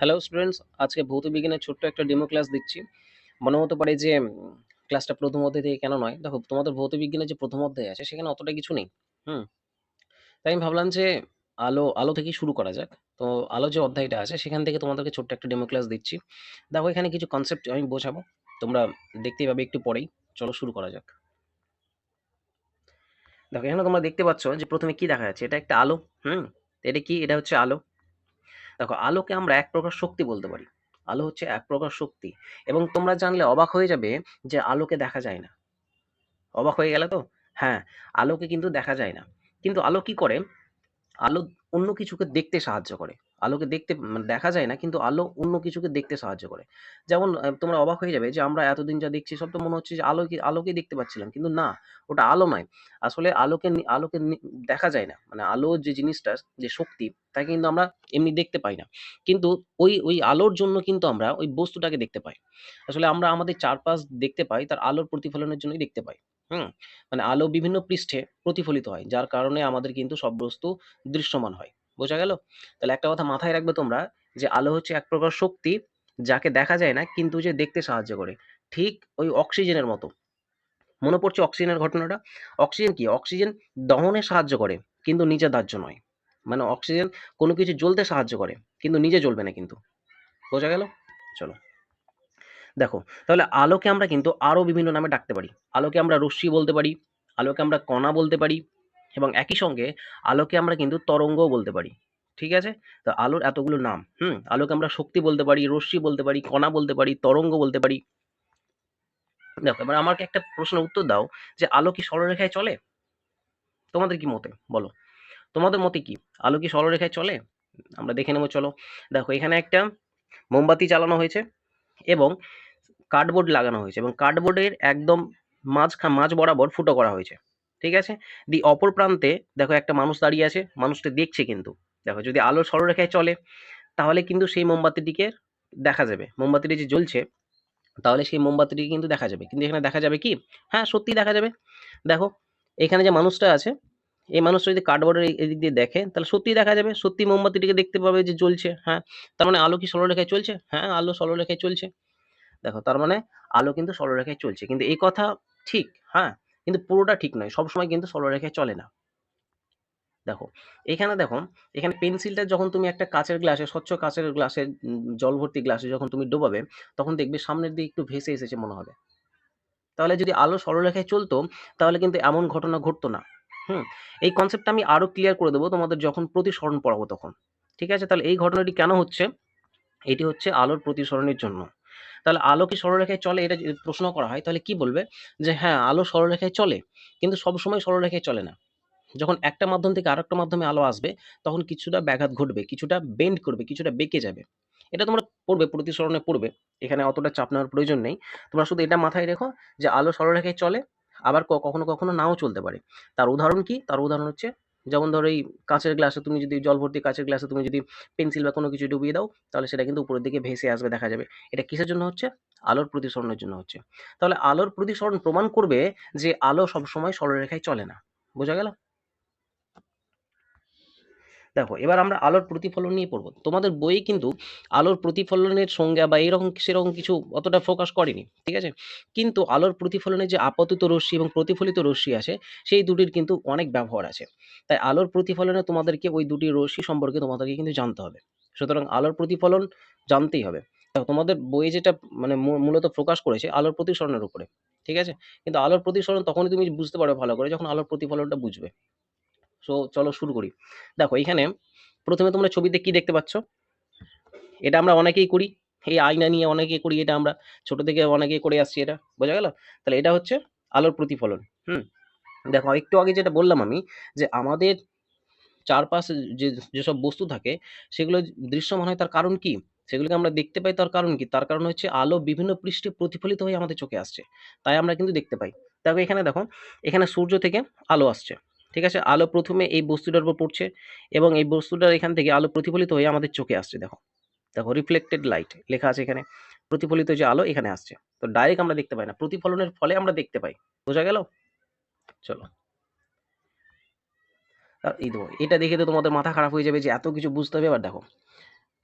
Hello students আজকে ভৌত বিজ্ঞানের ছোট্ট একটা ডেমো ক্লাস দিচ্ছি। মনে হতে পারে যে ক্লাসটা প্রথম অধ্যায় থেকে কেন নয়? দেখো, তোমাদের ভৌত বিজ্ঞানের যে প্রথম অধ্যায় আছে, সেখানে অতটা কিছু নেই, হুম? তাই আমি ভাবলাম যে, আলো আলো থেকেই শুরু করা যাক। তো আলো যে অধ্যায়টা আছে, সেখান থেকে তোমাদেরকে ছোট্ট একটা ডেমো ক্লাস দিচ্ছি। দেখো, এখানে কিছু কনসেপ্ট আমি বোঝাবো। তোমরা দেখতেই পাবে একটু পরেই। চলো, শুরু করা যাক। দেখো, এখানে তোমরা দেখতে পাচ্ছ যে প্রথমে কি দেখা যাচ্ছে? এটা একটা আলো, হুম? এটা কি? এটা হচ্ছে আলো। দেখো, আলোকে আমরা এক প্রকার শক্তি বলতে পারি। আলো হচ্ছে এক প্রকার শক্তি। এবং তোমরা জানলে অবাক হয়ে যাবে যে আলোকে দেখা যায় না। অবাক হয়ে গেলে তো? হ্যাঁ আলোকে কিন্তু দেখা যায় না। কিন্তু আলো কি করে? আলো অন্য কিছুকে দেখতে সাহায্য করে। আলোকে দেখতে মানে দেখা যায় না, কিন্তু আলো অন্য কিছুকে দেখতে সাহায্য করে। যেমন তোমরা অবাক হয়ে যাবে যে আমরা এতদিন যা দেখছি, সব তো মনে হচ্ছে যে আলো আলোকে দেখতে পাচ্ছিলাম, কিন্তু না, ওটা আলো নয়। আসলে আলোকে আলোকে দেখা যায় না। মানে আলো যে জিনিসটা, যে শক্তি, তাকে কিন্তু আমরা এমনি দেখতে পাই না। কিন্তু ওই ওই আলোর জন্য কিন্তু আমরা ওই বস্তুটাকে দেখতে পাই। আসলে আমরা আমাদের চারপাশ দেখতে পাই, তার আলোর প্রতিফলনের জন্যই দেখতে পাই। হুম? মানে আলো বিভিন্ন পৃষ্ঠে প্রতিফলিত হয়, যার কারণে আমাদের কিন্তু সব বস্তু দৃশ্যমান হয়। বোঝা গেল? তাহলে একটা কথা মাথায় রাখবে তোমরা যে আলো হচ্ছে এক প্রকার শক্তি যাকে দেখা যায় না কিন্তু যে দেখতে সাহায্য করে। ঠিক ওই অক্সিজেনের মতো। মনে পড়ছে অক্সিজেনের ঘটনাটা? অক্সিজেন কি? অক্সিজেন দহনে সাহায্য করে কিন্তু নিজে দাহ্য নয়। মানে অক্সিজেন কোনো কিছু জ্বলতে সাহায্য করে কিন্তু নিজে জ্বলবে না কিন্তু। বোঝা গেল? চলো। দেখো, তাহলে আলোকে আমরা কিন্তু আরও বিভিন্ন নামে ডাকতে পারি। আলোকে আমরা রশ্মি বলতে পারি, আলোকে আমরা কণা বলতে পারি এবং একই সঙ্গে আলোকে আমরা কিন্তু তরঙ্গও বলতে পারি। ঠিক আছে? তো আলোর এতগুলো নাম। হুম? আলোকে আমরা শক্তি বলতে পারি, রশ্মি বলতে পারি, কণা বলতে পারি, তরঙ্গ বলতে পারি। দেখো, এবার আমাকে একটা প্রশ্নের উত্তর দাও যে আলো কি সরলরেখায় চলে? তোমাদের কি মতে? বলো। তোমাদের মতে কি? আলো কি সরলরেখায় চলে? আমরা দেখে নেব, চলো। দেখো, এখানে একটা মোমবাতি চালানো হয়েছে এবং কার্ডবোর্ড লাগানো হয়েছে এবং কার্ডবোর্ডের একদম মাঝ মাঝ বরাবর ফুটো করা হয়েছে। ঠিক আছে? দি অপর প্রান্তে দেখো একটা মানুষ দাঁড়িয়ে আছে, মানুষটা দেখছে কিন্তু। দেখো, যদি আলো সরলরেখায় চলে, তাহলে কিন্তু সেই মোমবাতিটিকে দেখা যাবে। মোমবাতিটি যে জ্বলছে, তাহলে সেই মোমবাতিটি কিন্তু দেখা যাবে। কিন্তু এখানে দেখা যাবে কি? হ্যাঁ সত্যি দেখা যাবে। দেখো, এখানে যে মানুষটা আছে, এই মানুষটা যদি কার্ডবোর্ডের এদিক দিয়ে দেখে, তাহলে সত্যিই দেখা যাবে। সত্যি মোমবাতিটিকে দেখতে পাবে যে জ্বলছে হ্যাঁ। তার মানে আলো কি সরলরেখায় চলছে? হ্যাঁ আলো সরলরেখায় চলছে। দেখো, তার মানে আলো কিন্তু সরলরেখায় চলছে। কিন্তু এই কথা ঠিক হ্যাঁ। কিন্তু পুরোটা ঠিক নয়। সবসময় কিন্তু সরলরেখায় চলে না। দেখো, এখানে দেখো, এখানে পেন্সিলটা যখন তুমি একটা কাচের গ্লাসে স্বচ্ছ কাচের গ্লাসে জল ভর্তি গ্লাসে যখন তুমি ডোবাবে, তখন দেখবে সামনের দিকে একটু ভেসে এসেছে মনে হবে। তাহলে যদি আলো সরলরেখায় চলতো, তাহলে কিন্তু এমন ঘটনা ঘটতো না। হুম? এই কনসেপ্টটা আমি আরও ক্লিয়ার করে দেবো তোমাদের যখন প্রতিসরণ পড়াবো তখন। ঠিক আছে? তাহলে এই ঘটনাটি কেন হচ্ছে? এটি হচ্ছে আলোর প্রতিসরণের জন্য। তাহলে আলো কি সরলরেখায় চলে? এটা যদি প্রশ্ন করা হয়, তাহলে কি বলবে? যে হ্যাঁ আলো সরলরেখায় চলে, কিন্তু সবসময় সরলরেখায় চলে না। যখন একটা মাধ্যম থেকে আরেকটা মাধ্যমে আলো আসবে, তখন কিছুটা ব্যাঘাত ঘটবে, কিছুটা বেন্ড করবে, কিছুটা বেঁকে যাবে। এটা তোমরা পড়বে, প্রতিসরণে পড়বে। এখানে অতটা চাপ নেওয়ার প্রয়োজন নেই। তোমরা শুধু এটা মাথায় রেখো যে আলো সরলরেখায় চলে, আবার কখনো কখনো নাও চলতে পারে। তার উদাহরণ কি? তার উদাহরণ হচ্ছে যেমন ধরো এই কাঁচের গ্লাসে তুমি যদি জল ভর্তি কাঁচের গ্লাসে তুমি যদি পেন্সিল বা কোনো কিছু ডুবিয়ে দাও, তাহলে সেটা কিন্তু উপরের দিকে ভেসে আসবে, দেখা যাবে। এটা কিসের জন্য হচ্ছে? আলোর প্রতিসরণের জন্য হচ্ছে। তাহলে আলোর প্রতিসরণ প্রমাণ করবে যে আলো সবসময় সরলরেখায় চলে না। বোঝা গেল? দেখো, এবার আমরা আলোর প্রতিফলন নিয়ে পড়ব। তোমাদের বইয়ে কিন্তু আলোর প্রতিফলনের সংজ্ঞা বা এরকম সেরকম কিছু অতটা ফোকাস করেনি, ঠিক আছে? কিন্তু আলোর প্রতিফলনের যে আপতিত রশ্মি এবং প্রতিফলিত রশ্মি আছে সেই দুটির কিন্তু অনেক ব্যবহার আছে। তাই আলোর প্রতিফলনে তোমাদেরকে ওই দুটি রশ্মি সম্পর্কে তোমাদেরকে কিন্তু জানতে হবে। সুতরাং আলোর প্রতিফলন জানতেই হবে। তোমাদের বইয়ে যেটা মানে মূলত প্রকাশ করেছে আলোর প্রতিসরণের উপরে, ঠিক আছে? কিন্তু আলোর প্রতিসরণ তখনই তুমি বুঝতে পারবে ভালো করে যখন আলোর প্রতিফলনটা বুঝবে। সো চলো শুরু করি। দেখো, এখানে প্রথমে তোমরা ছবিতে কি দেখতে পাচ্ছ? এটা আমরা অনেকেই করি। এই আয়না নিয়ে অনেকেই করি, এটা আমরা ছোট থেকে অনেকেই করে আসছি এটা। বোঝা গেল? তাহলে এটা হচ্ছে আলোর প্রতিফলন। হুম? দেখো, একটু আগে যেটা বললাম আমি, যে আমাদের চারপাশে যে যেসব বস্তু থাকে, সেগুলো দৃশ্যমান হয় তার কারণ কি? সেগুলোকে আমরা দেখতে পাই তার কারণ কি? তার কারণ হচ্ছে আলো বিভিন্ন পৃষ্ঠে প্রতিফলিত হয়ে আমাদের চোখে আসছে। তাই আমরা কিন্তু দেখতে পাই। দেখো, এখানে দেখো, এখানে সূর্য থেকে আলো আসছে। ঠিক আছে? আলো প্রথমে এই বস্তুটার উপর পড়ছে এবং এই বস্তুটার এখান থেকে আলো প্রতিফলিত হয়ে আমাদের চোখে আসছে, দেখো। দেখো রিফ্লেক্টেড লাইট লেখা আছে এখানে। প্রতিফলিত যে আলো এখানে আসছে। তো ডাইরেক্ট আমরা দেখতে পাই না। প্রতিফলনের ফলে আমরা দেখতে পাই। বোঝা গেল? চলো। এই দেখো, এটা দেখে তো তোমাদের মাথা খারাপ হয়ে যাবে যে এত কিছু বুঝতে হবে। এবার দেখো,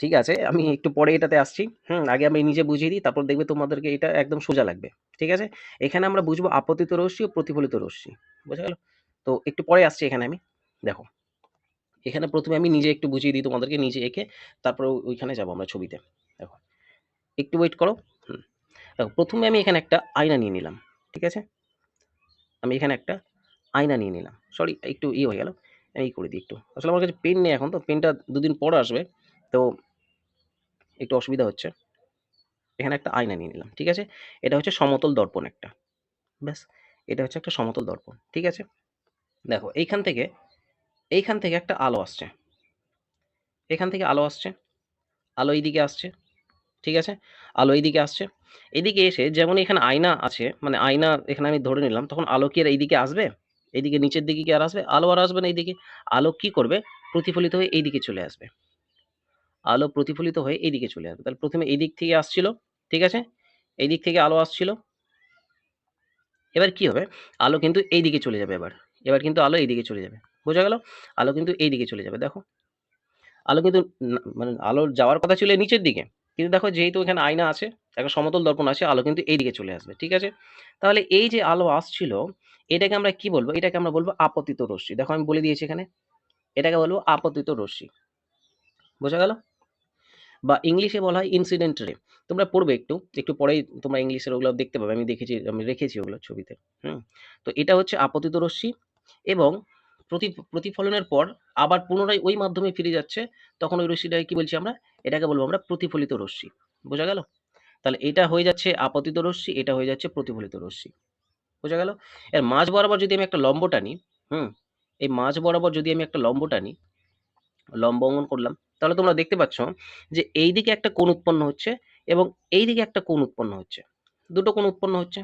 ঠিক আছে? আমি একটু পরে এটাতে আসছি। হুম, আগে আমি নিজে বুঝিয়ে দিই, তারপর দেখবে তোমাদেরকে এটা একদম সোজা লাগবে। ঠিক আছে? এখানে আমরা বুঝব আপতিত রশ্মি ও প্রতিফলিত রশ্মি। বোঝা গেল? তো একটু পরে আসছি এখানে আমি। দেখো, এখানে প্রথমে আমি নিজে একটু বুঝিয়ে দিই তোমাদেরকে, নিজে এঁকে তারপরে ওইখানে যাব আমরা ছবিতে। দেখো, একটু ওয়েট করো দেখো, প্রথমে আমি এখানে একটা আয়না নিয়ে নিলাম, ঠিক আছে? আমি এখানে একটা আয়না নিয়ে নিলাম। সরি একটু ইয়ে হয়ে গেল আমি ই করে দিই একটু। আসলে আমার কাছে পেন নেই এখন তো পেনটা দুদিন পর আসবে, তো একটু অসুবিধা হচ্ছে। এখানে একটা আয়না নিয়ে নিলাম, ঠিক আছে? এটা হচ্ছে সমতল দর্পণ একটা, ব্যাস। এটা হচ্ছে একটা সমতল দর্পণ, ঠিক আছে? দেখো, এইখান থেকে এইখান থেকে একটা আলো আসছে। এখান থেকে আলো আসছে, আলো এইদিকে আসছে, ঠিক আছে? আলো এইদিকে আসছে। এদিকে এসে যেমন এখানে আয়না আছে মানে আয়না এখানে আমি ধরে নিলাম, তখন আলো কি আর এইদিকে আসবে? এইদিকে নিচের দিকে কি আর আসবে? আলো আর আসবে না এইদিকে। আলো কি করবে? প্রতিফলিত হয়ে এইদিকে চলে আসবে। আলো প্রতিফলিত হয়ে এইদিকে চলে আসবে। তাহলে প্রথমে এই দিক থেকে আসছিল, ঠিক আছে? এই দিক থেকে আলো আসছিল। এবার কি হবে? আলো কিন্তু এই দিকে চলে যাবে এবার। এবার কিন্তু আলো এইদিকে চলে যাবে। বোঝা গেল? আলো কিন্তু এই দিকে চলে যাবে, দেখো। আলো কিন্তু মানে আলো যাওয়ার কথা ছিল নিচের দিকে। কিন্তু দেখো যেহেতু এখানে আয়না আছে, একটা সমতল দর্পণ আছে, আলো কিন্তু এই দিকে চলে আসবে, ঠিক আছে? তাহলে এই যে আলো আসছিল, এটাকে আমরা কি বলব? এটাকে আমরা বলব আপতিত রশ্মি। দেখো আমি বলে দিয়েছি এখানে। এটাকে বলব আপতিত রশ্মি। বোঝা গেল? বা ইংলিশে বলা হয় ইনসিডেন্ট রে তোমরা পড়বে একটু একটু পরেই তোমরা ইংলিশের ওগুলো দেখতে পাবে। আমি দেখেছি, আমি রেখেছি ওগুলো ছবিতে। হুম? তো এটা হচ্ছে আপতিত রশ্মি। এবং প্রতি, প্রতিফলনের পর আবার পুনরায় ওই মাধ্যমে ফিরে যাচ্ছে, তখন ওই রশ্মিটাকে কি বলছি আমরা? এটাকে বলব আমরা প্রতিফলিত রশ্মি। বোঝা গেল? তাহলে এটা হয়ে যাচ্ছে আপতিত রশ্মি, এটা হয়ে যাচ্ছে প্রতিফলিত রশ্মি। বোঝা গেল? এর মাঝ বরাবর যদি আমি একটা লম্ব টানি, হুম, এই মাঝ বরাবর যদি আমি একটা লম্ব টানি, লম্ব অঙ্গন করলাম, তাহলে তোমরা দেখতে পাচ্ছ যে এই দিকে একটা কোণ উৎপন্ন হচ্ছে এবং এই দিকে একটা কোণ উৎপন্ন হচ্ছে। দুটো কোণ উৎপন্ন হচ্ছে।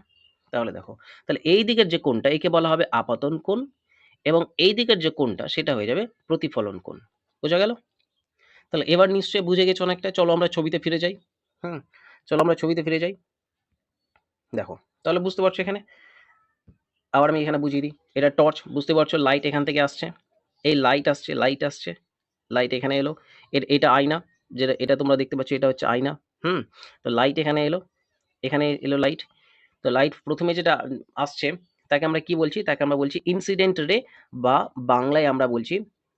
তাহলে দেখো, তাহলে এই দিকের যে কোণটা, একে বলা হবে আপাতন কোণ এবং এই দিকের যে কোণটা, সেটা হয়ে যাবে প্রতিফলন কোণ। বোঝা গেল? তাহলে এবার নিশ্চয়ই বুঝে গেছো অনেকটা, চলো আমরা ছবিতে ফিরে যাই। হুম, চলো আমরা ছবিতে ফিরে যাই। দেখো, তাহলে বুঝতে পারছ এখানে? আবার আমি এখানে বুঝিয়ে দিই, এটা টর্চ, বুঝতে পারছ? লাইট এখান থেকে আসছে। এই লাইট আসছে লাইট আসছে, লাইট এখানে এলো। এর, এটা আয়না, যেটা, এটা তোমরা দেখতে পাচ্ছ, এটা হচ্ছে আয়না। হুম, তো লাইট এখানে এলো এখানে এলো লাইট। তো লাইট প্রথমে যেটা আসছে, তাকে আমরা কি বলছি? তাকে আমরা বলছি ইনসিডেন্ট রে বা বাংলায় আমরা বলছি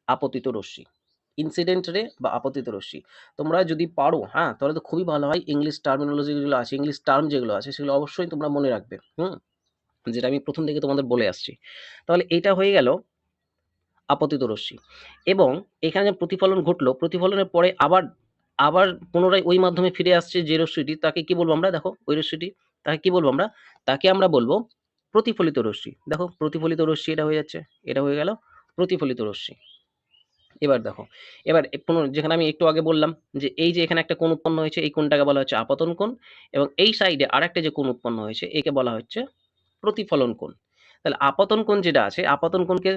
আপতিত রশ্মি। ইনসিডেন্ট রে বা আপতিত রশ্মি। তোমরা যদি পারো হ্যাঁ তাহলে তো খুবই ভালো হয়। ইংলিশ টার্মিনোলজি যেগুলো আছে ইংলিশ টার্ম যেগুলো আছে, সেগুলো অবশ্যই তোমরা মনে রাখবে, হুম? যেটা আমি প্রথম থেকে তোমাদের বলে আসছি। তাহলে এটা হয়ে গেল আপতিত রশ্মি। এবং এখানে যে প্রতিফলন ঘটলো। প্রতিফলনের পরে আবার আবার পুনরায় ওই মাধ্যমে ফিরে আসছে যে রশ্মিটি, তাকে কি বলব আমরা? দেখো, ওই রশ্মিটি তাকে কি বলব আমরা? তাকে আমরা বলব প্রতিফলিত রশ্মি। দেখো, প্রতিফলিত রশ্মি এটা হয়ে যাচ্ছে, এটা হয়ে গেল প্রতিফলিত রশ্মি। এবার দেখো, এবার পুনর যেখানে আমি একটু আগে বললাম যে এই যে এখানে একটা কোণ উৎপন্ন হয়েছে, এই কোণটাকে বলা হচ্ছে আপতন কোণ এবং এই সাইডে আরেকটা যে কোণ উৎপন্ন হয়েছে, একে বলা হচ্ছে প্রতিফলন কোণ। তাহলে আপতন কোণ যেটা আছে, আপতন কোণকে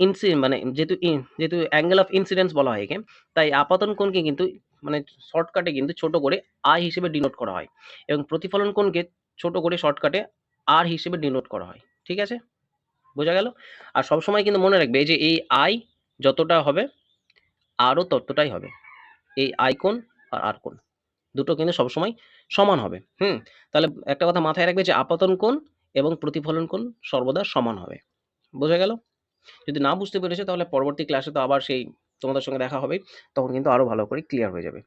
ইনসি মানে যেহেতু যেহেতু অ্যাঙ্গেল অফ ইনসিডেন্স বলা হয় একে, তাই আপাতন কোণকে কিন্তু মানে শর্টকাটে কিন্তু ছোট করে আই হিসেবে ডিনোট করা হয়। এবং প্রতিফলন কোণকে ছোট করে শর্টকাটে আর হিসেবে ডিনোট করা হয়। ঠিক আছে? বোঝা গেল? আর সবসময় কিন্তু মনে রাখবে যে এই আই যতটা হবে, আরও ততটাই হবে। এই আই কোণ আর আর কোণ। দুটো কিন্তু সবসময় সমান হবে। হুম? তাহলে একটা কথা মাথায় রাখবে যে আপাতন কোণ এবং প্রতিফলন কোণ সর্বদা সমান হবে। বোঝা গেল? যদি না বুঝতে পেরেছ, তাহলে পরবর্তী ক্লাসে তো আবার সেই তোমাদের সঙ্গে দেখা হবে, তখন কিন্তু আরও ভালো করে ক্লিয়ার হয়ে যাবে।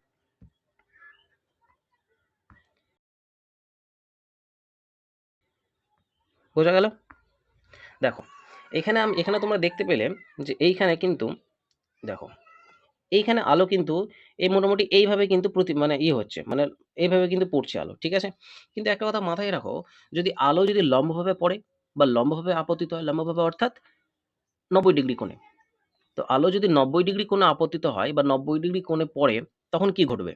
বোঝা গেল? দেখো, এখানে আমি, এখানে তোমরা দেখতে পেলে যে এইখানে কিন্তু, দেখো, এইখানে আলো কিন্তু এই মোটামুটি এইভাবে কিন্তু প্রতি মানে ইয়ে হচ্ছে মানে এইভাবে কিন্তু পড়ছে আলো, ঠিক আছে? কিন্তু একটা কথা মাথায় রাখো, যদি আলো যদি লম্বভাবে পড়ে বা লম্বভাবে আপতিত হয়, লম্বভাবে অর্থাৎ নব্বই ডিগ্রি কোণে তো আলো যদি নব্বই ডিগ্রি কোণে আপতিত হয় বা নব্বই ডিগ্রি কোণে পড়ে, তখন কি ঘটবে?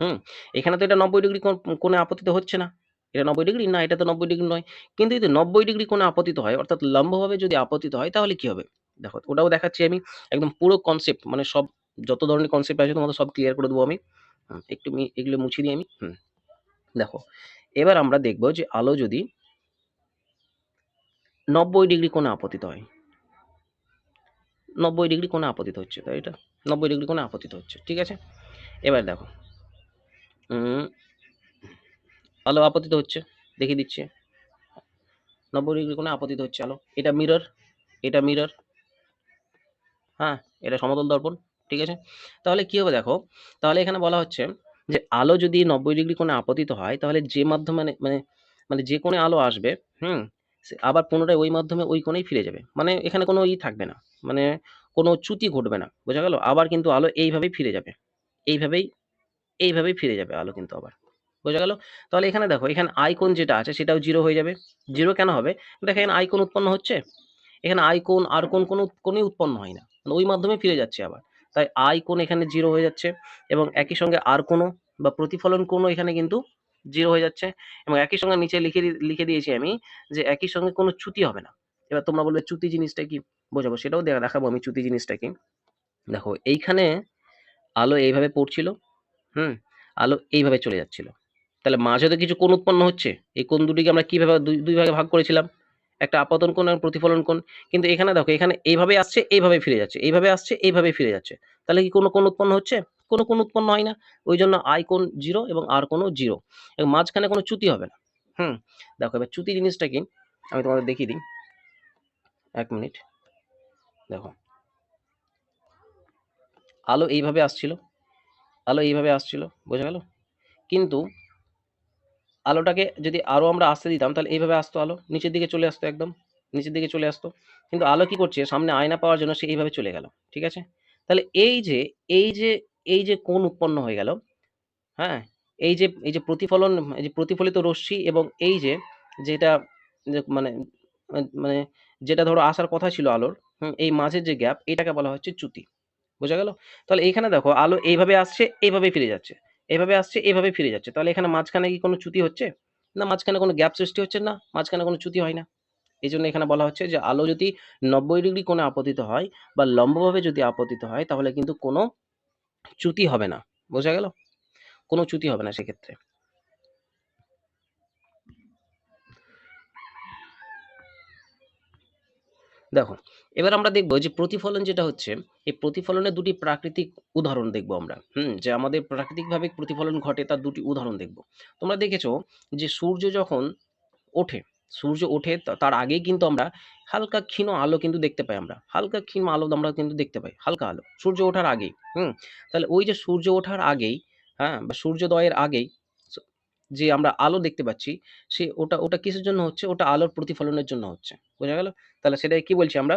হুম? এখানে তো এটা নব্বই ডিগ্রি কোণে আপতিত হচ্ছে না। এটা নব্বই ডিগ্রি? না, এটা তো নব্বই ডিগ্রি নয়। কিন্তু যদি নব্বই ডিগ্রি কোণে আপতিত হয়, অর্থাৎ লম্বভাবে যদি আপতিত হয়, তাহলে কি হবে? দেখো, ওটাও দেখাচ্ছি আমি একদম পুরো কনসেপ্ট মানে সব, যত ধরনের কনসেপ্ট আছে তোমাদের সব ক্লিয়ার করে দেবো আমি। একটু এগুলো মুছিয়ে দিই আমি। হুম, দেখো, এবার আমরা দেখব যে আলো যদি নব্বই ডিগ্রি কোণে আপতিত হয় নব্বই ডিগ্রি কোণে আপতিত হচ্ছে, তাই এটা? নব্বই ডিগ্রি কোণে আপতিত হচ্ছে, ঠিক আছে? এবার দেখো আলো আপতিত হচ্ছে, দেখিয়ে দিচ্ছে। নব্বই ডিগ্রি কোণে আপতিত হচ্ছে আলো। এটা মিরর এটা মিরর হ্যাঁ এটা সমতল দর্পণ, ঠিক আছে? তাহলে কি হবে দেখো, তাহলে এখানে বলা হচ্ছে যে আলো যদি নব্বই ডিগ্রি কোণে আপতিত হয়, তাহলে যে মাধ্যমে মানে মানে মানে যে কোণে আলো আসবে, হুম আবার পুনরায় ওই মাধ্যমে ওই কোণেই ফিরে যাবে। মানে এখানে কোনো ই থাকবে না। মানে কোনো চ্যুতি ঘটবে না, বোঝা গেল? আবার কিন্তু আলো এইভাবেই ফিরে যাবে। এইভাবেই এইভাবেই ফিরে যাবে আলো কিন্তু আবার, বোঝা গেল? তাহলে এখানে দেখো, এখানে আইকন যেটা আছে সেটাও জিরো হয়ে যাবে। জিরো কেন হবে? দেখো এখানে আইকন উৎপন্ন হচ্ছে। এখানে আইকন আর কোন কোনো কোনই উৎপন্ন হয় না। মানে ওই মাধ্যমে ফিরে যাচ্ছে আবার। তাই আইকন এখানে জিরো হয়ে যাচ্ছে এবং একই সঙ্গে আর কোনো বা প্রতিফলন কোনো এখানে কিন্তু জিরো হয়ে যাচ্ছে এবং একই সঙ্গে নিচে লিখে লিখে দিয়েছি আমি যে একই সঙ্গে কোনো চ্যুতি হবে না। এবার তোমরা বলবে চ্যুতি জিনিসটা কি? বোঝাবো, সেটাও দেখা- দেখাবো আমি চ্যুতি জিনিসটা কি দেখো, এইখানে আলো এইভাবে পড়ছিল, হুম? আলো এইভাবে চলে যাচ্ছিল। তাহলে মাঝে তো কিছু কোণ উৎপন্ন হচ্ছে। এই কোণ দুটিকে আমরা কীভাবে দুই ভাগে ভাগ করেছিলাম? একটা আপাতন কোণ এবং প্রতিফলন কোণ। কিন্তু এখানে দেখো, এখানে এইভাবে আসছে, এইভাবে ফিরে যাচ্ছে, এইভাবে আসছে, এইভাবে ফিরে যাচ্ছে। তাহলে কি কোনো কোণ উৎপন্ন হচ্ছে? কোনো কোণ উৎপন্ন হয় না। ওই জন্য আই কোণ জিরো এবং আর কোনো জিরো এবং মাঝখানে কোনো চ্যুতি হবে না। হুম? দেখো, এবার চ্যুতি জিনিসটা কি আমি তোমাদের দেখিয়ে দিই। এক মিনিট। দেখো। আলো এইভাবে আসছিল। আলো এইভাবে আসছিল, বোঝা গেল? কিন্তু আলোটাকে যদি আরও আমরা আসতে দিতাম, তাহলে এইভাবে আসতো আলো। নিচের দিকে চলে আসতো একদম। নিচের দিকে চলে আসতো। কিন্তু আলো কি করছে? সামনে আয়না পাওয়ার জন্য সে এইভাবে চলে গেল, ঠিক আছে? তাহলে এই যে এই যে এই যে কোন উৎপন্ন হয়ে গেল হ্যাঁ? এই যে এই যে প্রতিফলন, এই যে প্রতিফলিত রশ্মি এবং এই যে, যেটা মানে মানে যেটা ধরো আসার কথা ছিল আলোর এই মাঝের যে গ্যাপ এটাকে বলা হচ্ছে চ্যুতি। বোঝা গেল? তাহলে এইখানে দেখো, আলো এইভাবে আসছে, এইভাবে ফিরে যাচ্ছে। এইভাবে আসছে, এইভাবে ফিরে যাচ্ছে। তাহলে এখানে মাঝখানে কি কোনো চ্যুতি হচ্ছে? না, মাঝখানে কোনো গ্যাপ সৃষ্টি হচ্ছে না, মাঝখানে কোনো চ্যুতি হয় না। এই জন্য এখানে বলা হচ্ছে যে, আলো যদি নব্বই ডিগ্রি কোণে আপতিত হয় বা লম্বভাবে যদি আপতিত হয়, তাহলে কিন্তু কোনো চ্যুতি হবে না। বোঝা গেল? কোনো চ্যুতি হবে না সেক্ষেত্রে। দেখো, এবার আমরা দেখব যে প্রতিফলন যেটা হচ্ছে, এই প্রতিফলনের দুটি প্রাকৃতিক উদাহরণ দেখব আমরা। হুম, যে আমাদের প্রাকৃতিকভাবে প্রতিফলন ঘটে তার দুটি উদাহরণ দেখব। তোমরা দেখেছ যে সূর্য যখন ওঠে, সূর্য ওঠে তার আগেই কিন্তু আমরা হালকা ক্ষীণ আলো কিন্তু দেখতে পাই আমরা। হালকা ক্ষীণ আলো আমরা কিন্তু দেখতে পাই, হালকা আলো। সূর্য ওঠার আগেই, হুম, তাহলে ওই যে সূর্য ওঠার আগেই হ্যাঁ বা সূর্যোদয়ের আগেই যে আমরা আলো দেখতে পাচ্ছি সে ওটা ওটা কিসের জন্য হচ্ছে? ওটা আলোর প্রতিফলনের জন্য হচ্ছে। বোঝা গেল? তাহলে সেটাকে কি বলছি আমরা?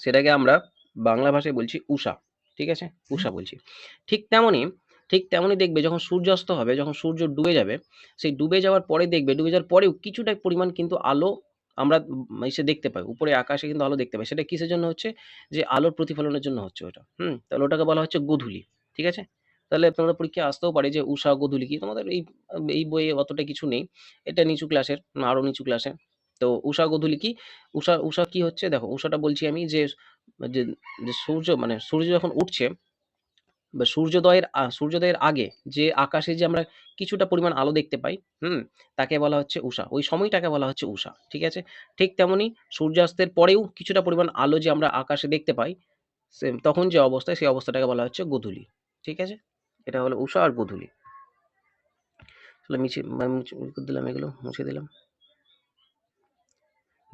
সেটাকে আমরা বাংলা ভাষায় বলছি উষা ঠিক আছে? উষা বলছি। ঠিক তেমনই ঠিক তেমনই দেখবে যখন সূর্যাস্ত হবে যখন সূর্য ডুবে যাবে সেই ডুবে যাওয়ার পরে দেখবে ডুবে যাওয়ার পরেও কিছুটা পরিমাণ কিন্তু আলো আমরা এসে দেখতে পাই। উপরে আকাশে কিন্তু আলো দেখতে পাই। সেটা কিসের জন্য হচ্ছে? যে আলোর প্রতিফলনের জন্য হচ্ছে ওটা। হুম? তাহলে ওটাকে বলা হচ্ছে গোধূলি ঠিক আছে? তাহলে তোমাদের পরীক্ষায় আসতেও পারে যে উষা গোধূলি কি তোমাদের এই এই বইয়ে অতটা কিছু নেই এটা নিচু ক্লাসের আরও নিচু ক্লাসে তো উষা গোধূলি কি উষা উষা কি হচ্ছে দেখো উষাটা বলছি আমি যে যে সূর্য মানে সূর্য যখন উঠছে বা সূর্যোদয়ের সূর্যোদয়ের আগে যে আকাশে যে আমরা কিছুটা পরিমাণ আলো দেখতে পাই, হুম? তাকে বলা হচ্ছে উষা। ওই সময়টাকে বলা হচ্ছে উষা। ঠিক আছে? ঠিক তেমনি সূর্যাস্তের পরেও কিছুটা পরিমাণ আলো যে আমরা আকাশে দেখতে পাই, তখন যে অবস্থা সেই অবস্থাটাকে বলা হচ্ছে গোধূলি। ঠিক আছে? এটা হলো উষা আর গোধূলি। তাহলে মিছে মুছে দিলাম এগুলো, মুছে দিলাম।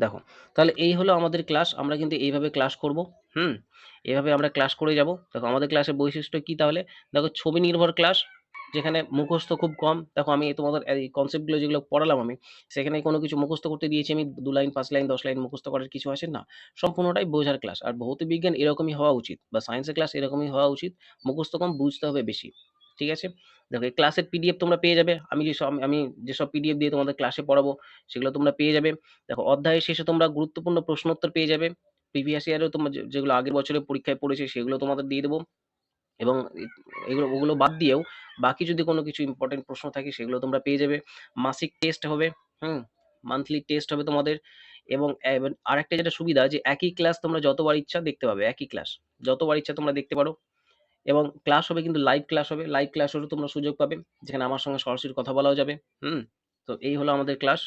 দেখো, তাহলে এই হলো আমাদের ক্লাস। আমরা কিন্তু এইভাবে ক্লাস করব। হুম? এভাবে আমরা ক্লাস করে যাব। দেখো আমাদের ক্লাসের বৈশিষ্ট্য কি তাহলে? দেখো ছবি নির্ভর ক্লাস, যেখানে মুখস্থ খুব কম। দেখো আমি তোমাদের এই কনসেপ্টগুলো যেগুলো পড়ালাম আমি, সেখানে কোনো কিছু মুখস্থ করতে দিয়েছি আমি দু লাইন, পাঁচ লাইন, ১০ লাইন মুখস্থ করার কিছু আসে না। সম্পূর্ণটাই বোঝার ক্লাস। আর ভৌত বিজ্ঞান এরকমই হওয়া উচিত বা সায়েন্সের ক্লাস এরকমই হওয়া উচিত। মুখস্থ কম, বুঝতে হবে বেশি। ঠিক আছে? দেখো ক্লাসের পিডিএফ তোমরা পেয়ে যাবে। আমি যেসব আমি যেসব পিডিএফ দিয়ে তোমাদের ক্লাসে পড়াবো, সেগুলো তোমরা পেয়ে যাবে। দেখো অধ্যায়ের শেষে তোমরা গুরুত্বপূর্ণ প্রশ্নোত্তর পেয়ে যাবে। প্রিভিয়াস ইয়ারেও তোমরা যেগুলো আগের বছরের পরীক্ষায় পড়েছে সেগুলো তোমাদের দিয়ে দেবো। এবং এগুলো ওগুলো বাদ দিয়েও বাকি যদি কোনো কিছু ইম্পোর্টেন্ট প্রশ্ন থাকে সেগুলো তোমরা পেয়ে যাবে। মাসিক টেস্ট হবে, হুম? মান্থলি টেস্ট হবে তোমাদের এবং এব আরেকটা যেটা সুবিধা যে একই ক্লাস তোমরা যতবার ইচ্ছা দেখতে পাবে। একই ক্লাস। যতবার ইচ্ছা তোমরা দেখতে পারো এবং ক্লাস হবে কিন্তু লাইভ ক্লাস হবে। লাইভ ক্লাসেরও তোমরা সুযোগ পাবে। যেখানে আমার সঙ্গে সরাসরি কথা বলাও যাবে। হুম? তো এই হলো আমাদের ক্লাস।